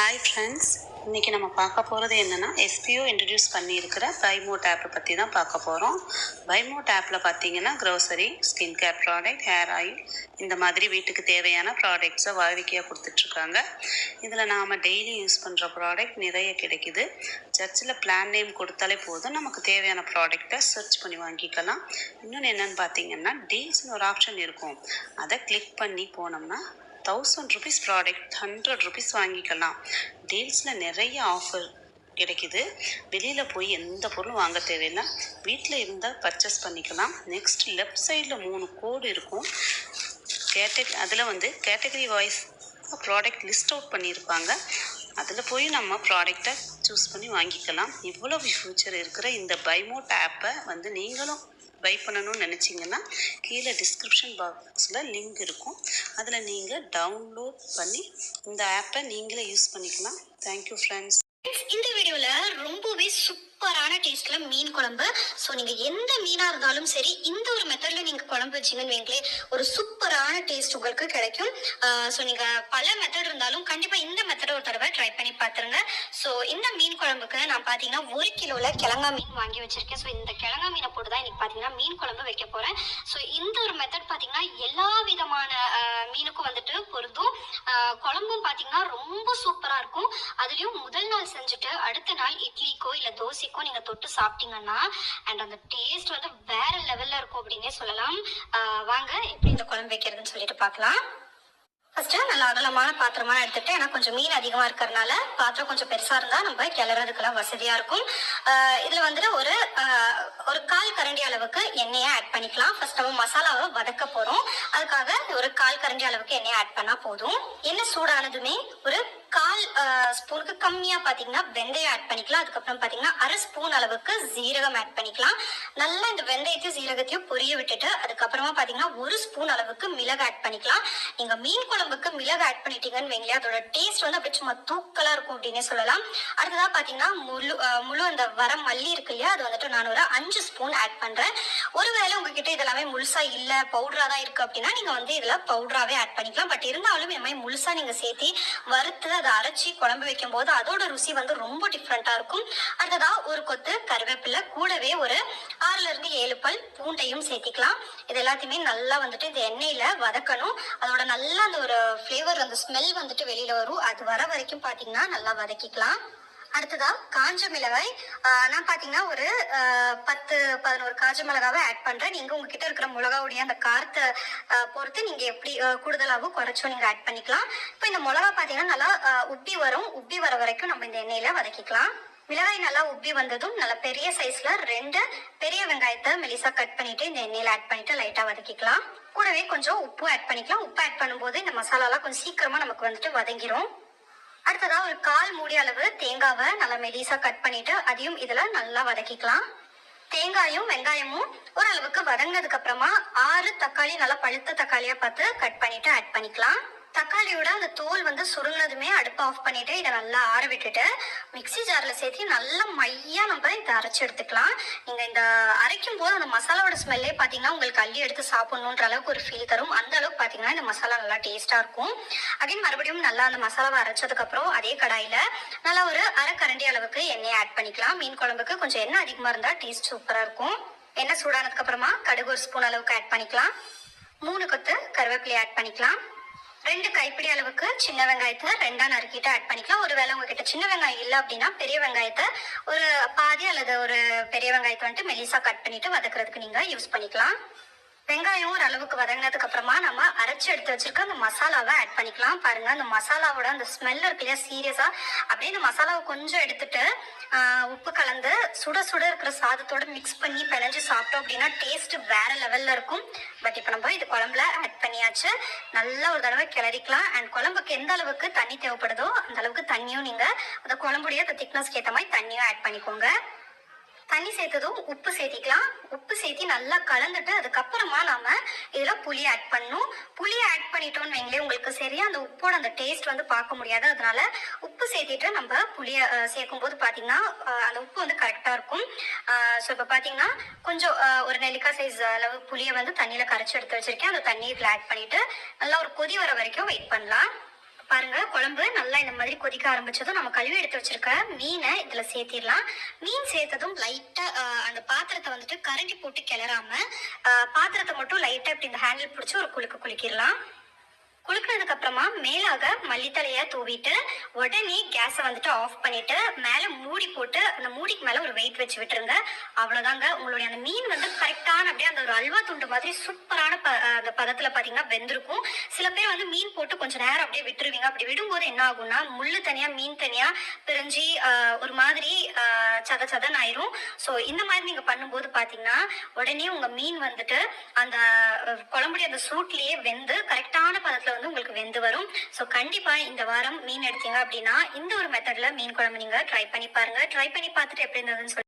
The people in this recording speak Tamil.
ஹாய் ஃப்ரெண்ட்ஸ் இன்றைக்கி நம்ம பார்க்க போகிறது என்னென்னா எஸ்பிஓ இன்ட்ரடியூஸ் பண்ணியிருக்கிற பைமோட் ஆப்பை பற்றி தான் பார்க்க போகிறோம் பைமோட் ஆப்பில் பார்த்தீங்கன்னா grocery skin care product hair oil இந்த மாதிரி வீட்டுக்கு தேவையான ப்ராடக்ட்ஸை வாடிக்கையாக கொடுத்துட்ருக்காங்க. இதில் நாம் டெய்லி யூஸ் பண்ணுற ப்ராடக்ட் நிறைய கிடைக்குது. சர்ச்சில் பிளான் நேம் கொடுத்தாலே போதும். நமக்கு தேவையான ப்ராடக்டை சர்ச் பண்ணி வாங்கிக்கலாம். இன்னொன்று என்னென்னு பார்த்தீங்கன்னா டீல்ஸ்னு ஒரு ஆப்ஷன் இருக்கும். அதை கிளிக் பண்ணி போனோம்னா thousand rupees product hundred rupees வாங்கிக்கலாம். டீல்ஸில் நிறைய ஆஃபர் கிடைக்குது. வெளியில் போய் எந்த பொருளும் வாங்க தேவையில்லை வீட்டில் இருந்தால் பர்ச்சேஸ் பண்ணிக்கலாம். நெக்ஸ்ட் லெஃப்ட் சைடில் மூணு கோடு இருக்கும். கேட்டகரி அதில் வந்து category wise product list out பண்ணியிருப்பாங்க. அதில் போய் நம்ம ப்ராடக்டை சூஸ் பண்ணி வாங்கிக்கலாம். இவ்வளோ ஃபியூச்சர் இருக்கிற இந்த பைமோட் ஆப்பை வந்து நீங்களும் பை பண்ணணும்னு நினச்சிங்கன்னா கீழே டிஸ்கிரிப்ஷன் பாக்ஸில் லிங்க் இருக்கும். அதில் நீங்கள் டவுன்லோட் பண்ணி இந்த ஆப்பை நீங்களே யூஸ் பண்ணிக்கலாம். தேங்க்யூ ஃப்ரெண்ட்ஸ் இந்த வீடியோல ரொம்பவே சூப்பரான டேஸ்ட்ல மீன் குழம்பு. ஸோ நீங்க எந்த மீனா இருந்தாலும் சரி இந்த ஒரு மெத்தட்ல நீங்க குழம்பு வச்சீங்கன்னு வைங்களேன் ஒரு சூப்பரான டேஸ்ட் உங்களுக்கு கிடைக்கும். ஸோ நீங்க பல மெத்தட் இருந்தாலும் கண்டிப்பா இந்த மெத்தட் ஒரு தடவை ட்ரை பண்ணி பார்த்துருங்க ஸோ இந்த மீன் குழம்புக்கு நான் பாத்தீங்கன்னா ஒரு கிலோல கிழங்கா மீன் வாங்கி வச்சிருக்கேன். ஸோ இந்த கிழங்கா மீனை போட்டு தான் இன்னைக்கு பாத்தீங்கன்னா மீன் குழம்பு வைக்க போறேன். ஸோ இந்த ஒரு மெத்தட் பாத்தீங்கன்னா எல்லா விதமான மீனுக்கும் வந்துட்டு பொருந்தும். குழம்பும் பாத்தீங்கன்னா ரொம்ப சூப்பரா இருக்கும். அதுலயும் முதல் நாள் செஞ்சுட்டு அடுத்த நாள் இட்லிக்கோ இல்ல தோசைக்கோ நீங்க தொட்டு சாப்பிட்டீங்கன்னா அண்ட் அந்த டேஸ்ட் வந்து வேற லெவல்ல இருக்கும் அப்படின்னே சொல்லலாம். ஆஹ், வாங்க எப்படி இந்த குழம்பு வைக்கிறதுன்னு சொல்லிட்டு பார்க்கலாம். ஃபர்ஸ்ட் நல்ல அகலமான பாத்திரமா எடுத்துட்டு ஏன்னா கொஞ்சம் மீன் அதிகமா இருக்கிறதுனால பாத்திரம் கொஞ்சம் பெருசா இருந்தா நம்ம கிளறதுக்கெல்லாம் வசதியா இருக்கும். இதில் இதுல வந்துட்டு ஒரு ஒரு கால் கரண்டி அளவுக்கு எண்ணெயை ஆட் பண்ணிக்கலாம். ஃபர்ஸ்ட் நம்ம மசாலாவை வதக்க போறோம். அதுக்காக ஒரு கால் கரண்டி அளவுக்கு எண்ணெயை ஆட் பண்ணா போதும். எண்ணெய் சூடானதுமே ஒரு கால் ஸ்பூனுக்கு கம்மியாக பார்த்தீங்கன்னா வெந்தயம் ஆட் பண்ணிக்கலாம். அதுக்கப்புறம் பார்த்தீங்கன்னா அரை ஸ்பூன் அளவுக்கு ஜீரகம் ஆட் பண்ணிக்கலாம். நல்லா இந்த வெந்தயத்தையும் ஜீரகத்தையும் பொரிய விட்டுட்டு அதுக்கப்புறமா பார்த்தீங்கன்னா ஒரு ஸ்பூன் அளவுக்கு மிளகு ஆட் பண்ணிக்கலாம். நீங்கள் மீன் குழம்புக்கு மிளகு ஆட் பண்ணிட்டீங்கன்னு வைங்களேன் அதோட டேஸ்ட் வந்து அப்படியே சும்மா தூக்கலாக இருக்கும் அப்படின்னே சொல்லலாம். அடுத்ததாக பார்த்தீங்கன்னா முழு முழு அந்த வர மல்லி இருக்கு இல்லையா அது வந்துட்டு நான் ஒரு அஞ்சு ஸ்பூன் ஆட் பண்ணுறேன் உங்ககிட்ட இதெல்லாமே முழுசா இல்ல பவுடரா தான் இருக்கு அப்படின்னா நீங்க வந்து இதுல பவுடராவே ஆட் பண்ணிக்கலாம். பட் இருந்தாலும் இந்த மாதிரி முழுசா நீங்க சேர்த்தி வறுத்து அதை அரைச்சி குழம்பு வைக்கும் போது அதோட ருசி வந்து ரொம்ப டிஃப்ரெண்டா இருக்கும். அடுத்ததா ஒரு கொத்து கருவேப்பிலை கூடவே ஒரு ஆறுல இருந்து ஏழு பல் பூண்டையும் சேர்த்திக்கலாம். இது எல்லாத்தையுமே நல்லா வந்துட்டு இந்த எண்ணெயில வதக்கணும். அதோட நல்லா அந்த ஒரு ஃப்ளேவர் அந்த ஸ்மெல் வந்துட்டு வெளியில வரும். அது வர வரைக்கும் பாத்தீங்கன்னா நல்லா வதக்கிக்கலாம். அடுத்ததா காஞ்ச மிளகாய். நான் பாத்தீங்கன்னா ஒரு பத்து பதினோரு காஞ்ச மிளகாவை ஆட் பண்றேன். நீங்க உங்ககிட்ட இருக்கிற மிளகாவுடைய அந்த காரத்தை பொறுத்து நீங்க எப்படி கூடுதலாகவும் குறைச்சும் நீங்க ஆட் பண்ணிக்கலாம். இப்போ இந்த மிளகா பாத்தீங்கன்னா நல்லா உப்பி வரும். உப்பி வர வரைக்கும் நம்ம இந்த எண்ணெயில வதக்கிக்கலாம். மிளகாய் நல்லா உப்பி வந்ததும் நல்லா பெரிய சைஸ்ல ரெண்டு பெரிய வெங்காயத்தை மெலிசா கட் பண்ணிட்டு இந்த எண்ணெயில ஆட் பண்ணிட்டு லைட்டா வதக்கிக்கலாம். கூடவே கொஞ்சம் உப்பு ஆட் பண்ணிக்கலாம். உப்பு ஆட் பண்ணும்போது இந்த மசாலாலாம் கொஞ்சம் சீக்கிரமா நமக்கு வந்துட்டு வதங்கிரும். அடுத்ததா ஒரு கால் மூடி அளவு தேங்காவை நல்லா மெலிசா கட் பண்ணிட்டு அதையும் இதுல நல்லா வதக்கிக்கலாம். தேங்காயும் வெங்காயமும் ஓரளவுக்கு வதங்கினதுக்கு அப்புறமா ஆறு தக்காளி நல்லா பழுத்த தக்காளியா பார்த்து கட் பண்ணிட்டு ஆட் பண்ணிக்கலாம். தக்காளியோட அந்த தோல் வந்து சுருங்கினதுமே அடுப்பை ஆஃப் பண்ணிட்டு இதை நல்லா ஆற விட்டுட்டு மிக்ஸி ஜார்ல சேர்த்து நல்லா மையா நம்ம இதை அரைச்சி எடுத்துக்கலாம். நீங்க இந்த அரைக்கும் போது அந்த மசாலாவோட ஸ்மெல்லே பாத்தீங்கன்னா உங்களுக்கு அள்ளி எடுத்து சாப்பிடணுன்ற அளவுக்கு ஒரு ஃபீல் தரும். அந்த அளவுக்கு பாத்தீங்கன்னா இந்த மசாலா நல்லா டேஸ்டா இருக்கும். அகைன் மறுபடியும் நல்லா அந்த மசாலாவை அரைச்சதுக்கு அப்புறம் அதே கடாயில நல்லா ஒரு அரை கரண்டி அளவுக்கு எண்ணெய் ஆட் பண்ணிக்கலாம். மீன் குழம்புக்கு கொஞ்சம் எண்ணெய் அதிகமா இருந்தா டேஸ்ட் சூப்பரா இருக்கும். எண்ணெய் சூடானதுக்கு அப்புறமா கடுகு ஒரு ஸ்பூன் அளவுக்கு ஆட் பண்ணிக்கலாம். மூணு கொத்து கருவேப்பிலை ஆட் பண்ணிக்கலாம். ரெண்டு கைப்பிடி அளவுக்கு சின்ன வெங்காயத்தை ரெண்டா நறுக்கிட்டு ஆட் பண்ணிக்கலாம். ஒருவேளை உங்ககிட்ட சின்ன வெங்காயம் இல்லை அப்படின்னா பெரிய வெங்காயத்தை ஒரு பாதி அல்லது ஒரு பெரிய வெங்காயத்தை வந்துட்டு மெலிசா கட் பண்ணிட்டு வதக்குறதுக்கு நீங்க யூஸ் பண்ணிக்கலாம். வெங்காயம் ஒரு அளவுக்கு வதங்கினதுக்கு அப்புறமா நம்ம அரைச்சு எடுத்து வச்சிருக்க அந்த மசாலாவை ஆட் பண்ணிக்கலாம். பாருங்க அந்த மசாலாவோட அந்த ஸ்மெல் இருக்கு இல்லையா? சீரியஸா அப்படியே இந்த மசாலாவை கொஞ்சம் எடுத்துட்டு உப்பு கலந்து சுட சுட இருக்கிற சாதத்தோட மிக்ஸ் பண்ணி பிணைஞ்சு சாப்பிட்டோம் அப்படின்னா டேஸ்ட் வேற லெவல்ல இருக்கும். பட் இப்போ நம்ம இது குழம்புல ஆட் பண்ணியாச்சு. நல்லா ஒரு தடவை கிளறிக்கலாம். அண்ட் குழம்புக்கு எந்த அளவுக்கு தண்ணி தேவைப்படுதோ அந்த அளவுக்கு தண்ணியும் நீங்க அந்த குழம்புடைய திக்னஸ்க்கு ஏற்ற மாதிரி தண்ணியும் ஆட் பண்ணிக்கோங்க. தண்ணி சேர்த்ததும் உப்பு சேர்த்திக்கலாம். உப்பு சேர்த்தி நல்லா கலந்துட்டு அதுக்கப்புறமா நாம இதில் புளி ஆட் பண்ணணும். புளி ஆட் பண்ணிட்டோம்னு வைங்களே உங்களுக்கு சரியா அந்த உப்போட அந்த டேஸ்ட் வந்து பார்க்க முடியாது. அதனால உப்பு சேர்த்திட்டு நம்ம புளிய சேர்க்கும் போது பாத்தீங்கன்னா அந்த உப்பு வந்து கரெக்டா இருக்கும். ஸோ இப்போ பாத்தீங்கன்னா கொஞ்சம் ஒரு நெல்லிக்காய் சைஸ் அளவு புளியை வந்து தண்ணியில கரைச்சி எடுத்து வச்சிருக்கேன். அந்த தண்ணியை இதில் ஆட் பண்ணிட்டு நல்லா ஒரு கொதி வர வரைக்கும் வெயிட் பண்ணலாம். பாருங்க குழம்பு நல்லா இந்த மாதிரி கொதிக்க ஆரம்பிச்சதும் நம்ம கழுவி எடுத்து வச்சிருக்க மீனை இதுல சேர்த்திடலாம். மீன் சேர்த்ததும் லைட்டா அந்த பாத்திரத்தை வந்துட்டு கரண்டி போட்டு கிளறாம ஆஹ், பாத்திரத்தை மட்டும் லைட்டா இப்படி இந்த ஹேண்டில் பிடிச்சி ஒரு குலுக்கு குலுக்கிடலாம். குலுக்குனதுக்கு அப்புறமா மேலாக மல்லித்தலைய தூவிட்டு உடனே கேஸை வந்துட்டு ஆஃப் பண்ணிட்டு மேல மூடி போட்டு அந்த மூடிக்கு மேல ஒரு வெயிட் வச்சு விட்டுருங்க. அவ்வளவுதாங்க. உங்களுடைய அந்த மீன் வந்து கரெக்டான அப்படியே அந்த ஒரு அல்வா துண்டு மாதிரி சூப்பரான ப அந்த பதத்துல பாத்தீங்கன்னா வெந்திருக்கும். சில பேர் வந்து மீன் போட்டு கொஞ்சம் நேரம் அப்படியே விட்டுருவீங்க. அப்படி விடும்போது என்ன ஆகும்னா முள்ளு தனியா மீன் தனியா பிரிஞ்சு ஒரு மாதிரி சத சதன் ஆயிரும். ஸோ இந்த மாதிரி நீங்க பண்ணும்போது பாத்தீங்கன்னா உடனே உங்க மீன் வந்துட்டு அந்த குழம்புடைய அந்த சூட்லயே வெந்து கரெக்டான பதத்துல வந்து உங்களுக்கு வெந்து வரும். ஸோ கண்டிப்பா இந்த வாரம் மீன் எடுத்தீங்க அப்படின்னா இந்த ஒரு மெத்தட்ல மீன் குழம்பு நீங்க ட்ரை பண்ணி பாருங்க. ட்ரை பண்ணி பார்த்துட்டு எப்படி இருந்ததுன்னு சொல்லி